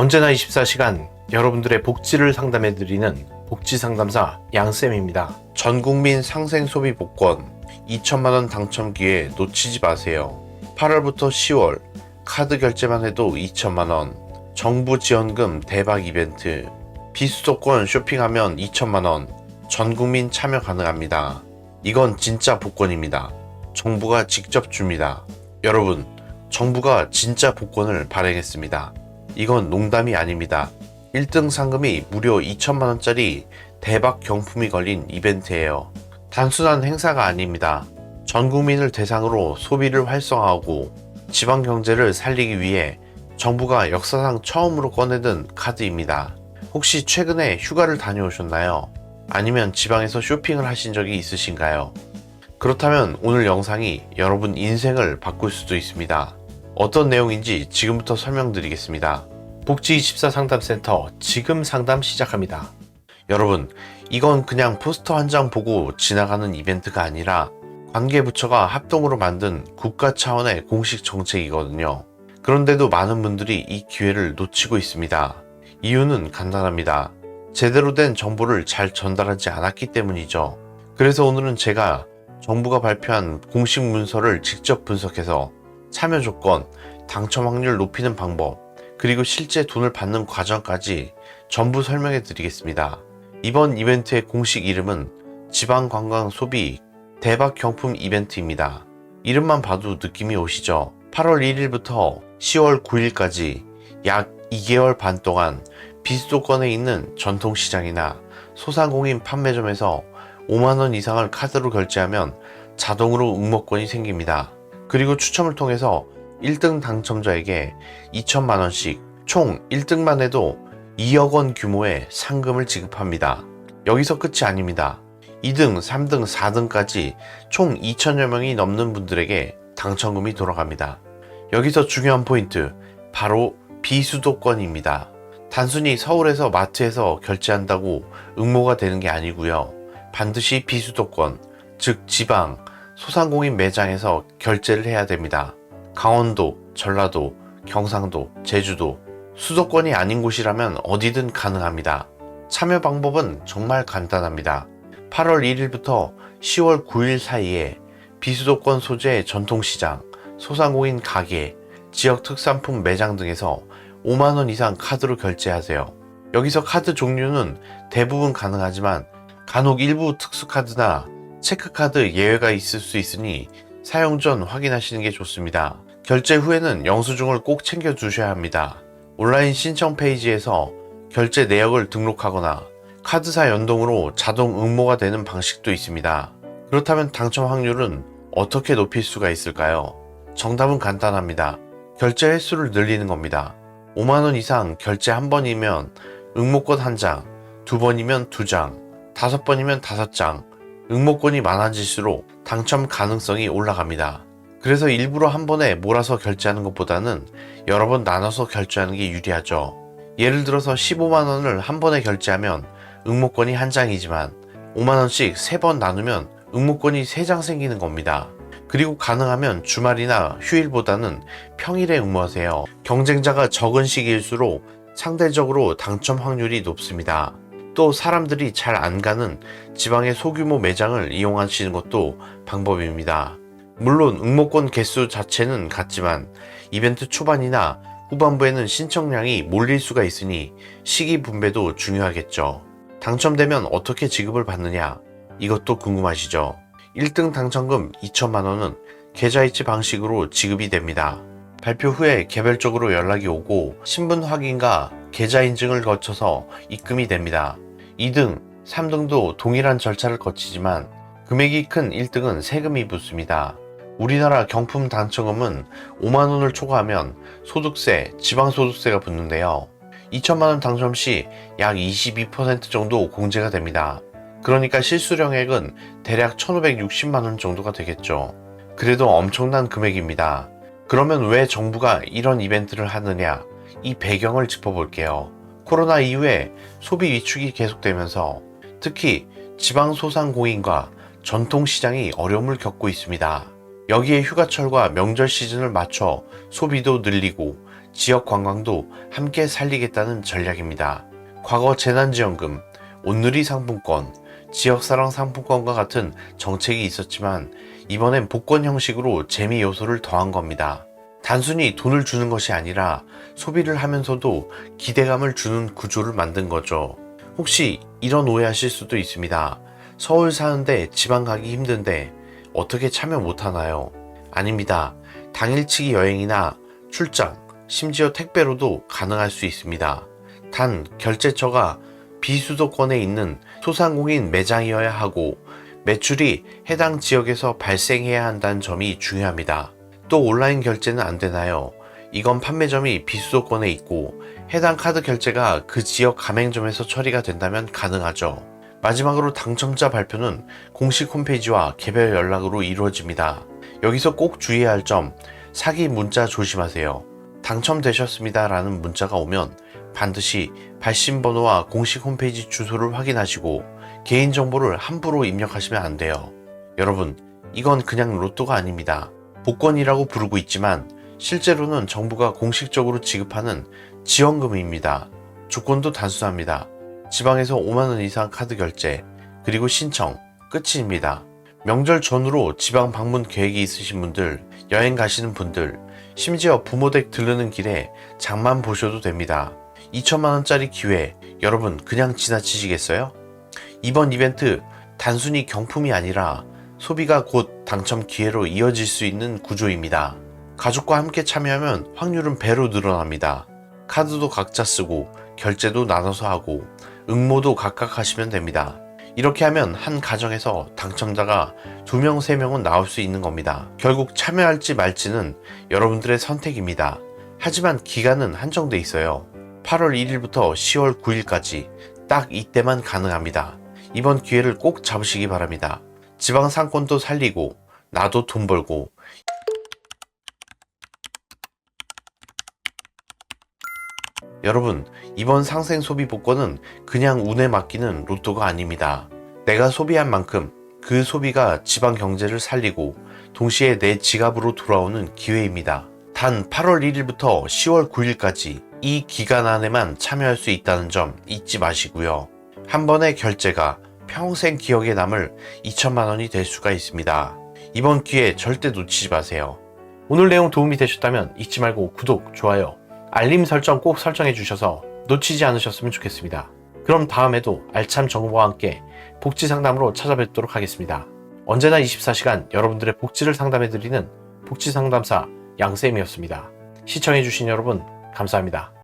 언제나 24시간 여러분들의 복지를 상담해드리는 복지 상담사 양쌤입니다. 전 국민 상생 소비 복권 2천만원 당첨 기회 놓치지 마세요. 8월부터 10월 카드 결제만 해도 2천만원, 정부 지원금 대박 이벤트, 비수도권 쇼핑하면 2천만원, 전 국민 참여 가능합니다. 이건 진짜 복권입니다. 정부가 직접 줍니다. 여러분, 정부가 진짜 복권을 발행했습니다. 이건 농담이 아닙니다. 1등 상금이 무려 2천만원짜리 대박 경품이 걸린 이벤트예요. 단순한 행사가 아닙니다. 전 국민을 대상으로 소비를 활성화하고 지방 경제를 살리기 위해 정부가 역사상 처음으로 꺼내든 카드입니다. 혹시 최근에 휴가를 다녀오셨나요? 아니면 지방에서 쇼핑을 하신 적이 있으신가요? 그렇다면 오늘 영상이 여러분 인생을 바꿀 수도 있습니다. 어떤 내용인지 지금부터 설명드리겠습니다. 복지24 상담센터 지금 상담 시작합니다. 여러분, 이건 그냥 포스터 한 장 보고 지나가는 이벤트가 아니라 관계부처가 합동으로 만든 국가 차원의 공식 정책이거든요. 그런데도 많은 분들이 이 기회를 놓치고 있습니다. 이유는 간단합니다. 제대로 된 정보를 잘 전달하지 않았기 때문이죠. 그래서 오늘은 제가 정부가 발표한 공식 문서를 직접 분석해서 참여 조건, 당첨 확률 높이는 방법, 그리고 실제 돈을 받는 과정까지 전부 설명해 드리겠습니다. 이번 이벤트의 공식 이름은 지방관광 소비 대박 경품 이벤트입니다. 이름만 봐도 느낌이 오시죠? 8월 1일부터 10월 9일까지 약 2개월 반 동안 비수도권에 있는 전통시장이나 소상공인 판매점에서 5만원 이상을 카드로 결제하면 자동으로 응모권이 생깁니다. 그리고 추첨을 통해서 1등 당첨자에게 2천만 원씩 총 1등만 해도 2억 원 규모의 상금을 지급합니다. 여기서 끝이 아닙니다. 2등, 3등, 4등까지 총 2천여 명이 넘는 분들에게 당첨금이 돌아갑니다. 여기서 중요한 포인트, 바로 비수도권입니다. 단순히 서울에서 마트에서 결제한다고 응모가 되는 게 아니고요. 반드시 비수도권, 즉 지방, 소상공인 매장에서 결제를 해야 됩니다. 강원도, 전라도, 경상도, 제주도, 수도권이 아닌 곳이라면 어디든 가능합니다. 참여 방법은 정말 간단합니다. 8월 1일부터 10월 9일 사이에 비수도권 소재 전통시장, 소상공인 가게, 지역 특산품 매장 등에서 5만원 이상 카드로 결제하세요. 여기서 카드 종류는 대부분 가능하지만 간혹 일부 특수카드나 체크카드 예외가 있을 수 있으니 사용 전 확인하시는 게 좋습니다. 결제 후에는 영수증을 꼭 챙겨 두셔야 합니다. 온라인 신청 페이지에서 결제 내역을 등록하거나 카드사 연동으로 자동 응모가 되는 방식도 있습니다. 그렇다면 당첨 확률은 어떻게 높일 수가 있을까요? 정답은 간단합니다. 결제 횟수를 늘리는 겁니다. 5만원 이상 결제 한 번이면 응모권 한 장, 두 번이면 두 장, 다섯 번이면 다섯 장, 응모권이 많아질수록 당첨 가능성이 올라갑니다. 그래서 일부러 한 번에 몰아서 결제하는 것보다는 여러 번 나눠서 결제하는 게 유리하죠. 예를 들어서 15만원을 한 번에 결제하면 응모권이 한 장이지만 5만원씩 세번 나누면 응모권이 세장 생기는 겁니다. 그리고 가능하면 주말이나 휴일보다는 평일에 응모하세요. 경쟁자가 적은 시기일수록 상대적으로 당첨 확률이 높습니다. 또 사람들이 잘 안 가는 지방의 소규모 매장을 이용하시는 것도 방법입니다. 물론 응모권 개수 자체는 같지만 이벤트 초반이나 후반부에는 신청량이 몰릴 수가 있으니 시기 분배도 중요하겠죠. 당첨되면 어떻게 지급을 받느냐? 이것도 궁금하시죠? 1등 당첨금 2천만 원은 계좌이체 방식으로 지급이 됩니다. 발표 후에 개별적으로 연락이 오고 신분 확인과 계좌 인증을 거쳐서 입금이 됩니다. 2등, 3등도 동일한 절차를 거치지만 금액이 큰 1등은 세금이 붙습니다. 우리나라 경품 당첨금은 5만 원을 초과하면 소득세, 지방소득세가 붙는데요. 2천만 원 당첨 시 약 22% 정도 공제가 됩니다. 그러니까 실수령액은 대략 1,560만 원 정도가 되겠죠. 그래도 엄청난 금액입니다. 그러면 왜 정부가 이런 이벤트를 하느냐? 이 배경을 짚어볼게요. 코로나 이후에 소비 위축이 계속되면서 특히 지방 소상공인과 전통시장이 어려움을 겪고 있습니다. 여기에 휴가철과 명절 시즌을 맞춰 소비도 늘리고 지역 관광도 함께 살리겠다는 전략입니다. 과거 재난지원금, 온누리 상품권, 지역사랑 상품권과 같은 정책이 있었지만 이번엔 복권 형식으로 재미 요소를 더한 겁니다. 단순히 돈을 주는 것이 아니라 소비를 하면서도 기대감을 주는 구조를 만든 거죠. 혹시 이런 오해하실 수도 있습니다. 서울 사는데 지방 가기 힘든데 어떻게 참여 못하나요? 아닙니다. 당일치기 여행이나 출장, 심지어 택배로도 가능할 수 있습니다. 단 결제처가 비수도권에 있는 소상공인 매장이어야 하고 매출이 해당 지역에서 발생해야 한다는 점이 중요합니다. 또 온라인 결제는 안 되나요? 이건 판매점이 비수도권에 있고 해당 카드 결제가 그 지역 가맹점에서 처리가 된다면 가능하죠. 마지막으로 당첨자 발표는 공식 홈페이지와 개별 연락으로 이루어집니다. 여기서 꼭 주의해야 할 점, 사기 문자 조심하세요. 당첨되셨습니다 라는 문자가 오면 반드시 발신번호와 공식 홈페이지 주소를 확인하시고 개인정보를 함부로 입력하시면 안 돼요. 여러분, 이건 그냥 로또가 아닙니다. 복권이라고 부르고 있지만 실제로는 정부가 공식적으로 지급하는 지원금입니다. 조건도 단순합니다. 지방에서 5만원 이상 카드 결제, 그리고 신청, 끝입니다. 명절 전후로 지방 방문 계획이 있으신 분들, 여행 가시는 분들, 심지어 부모 댁 들르는 길에 장만 보셔도 됩니다. 2천만원짜리 기회, 여러분 그냥 지나치시겠어요? 이번 이벤트 단순히 경품이 아니라 소비가 곧 당첨 기회로 이어질 수 있는 구조입니다. 가족과 함께 참여하면 확률은 배로 늘어납니다. 카드도 각자 쓰고 결제도 나눠서 하고 응모도 각각 하시면 됩니다. 이렇게 하면 한 가정에서 당첨자가 2명, 3명은 나올 수 있는 겁니다. 결국 참여할지 말지는 여러분들의 선택입니다. 하지만 기간은 한정돼 있어요. 8월 1일부터 10월 9일까지 딱 이때만 가능합니다. 이번 기회를 꼭 잡으시기 바랍니다. 지방 상권도 살리고 나도 돈 벌고 여러분 이번 상생 소비 복권은 그냥 운에 맡기는 로또가 아닙니다. 내가 소비한 만큼 그 소비가 지방 경제를 살리고 동시에 내 지갑으로 돌아오는 기회입니다. 단 8월 1일부터 10월 9일까지 이 기간 안에만 참여할 수 있다는 점 잊지 마시고요. 한 번의 결제가 평생 기억에 남을 2천만 원이 될 수가 있습니다. 이번 기회 절대 놓치지 마세요. 오늘 내용 도움이 되셨다면 잊지 말고 구독, 좋아요, 알림 설정 꼭 설정해 주셔서 놓치지 않으셨으면 좋겠습니다. 그럼 다음에도 알찬 정보와 함께 복지 상담으로 찾아뵙도록 하겠습니다. 언제나 24시간 여러분들의 복지를 상담해 드리는 복지 상담사 양쌤이었습니다. 시청해 주신 여러분 감사합니다.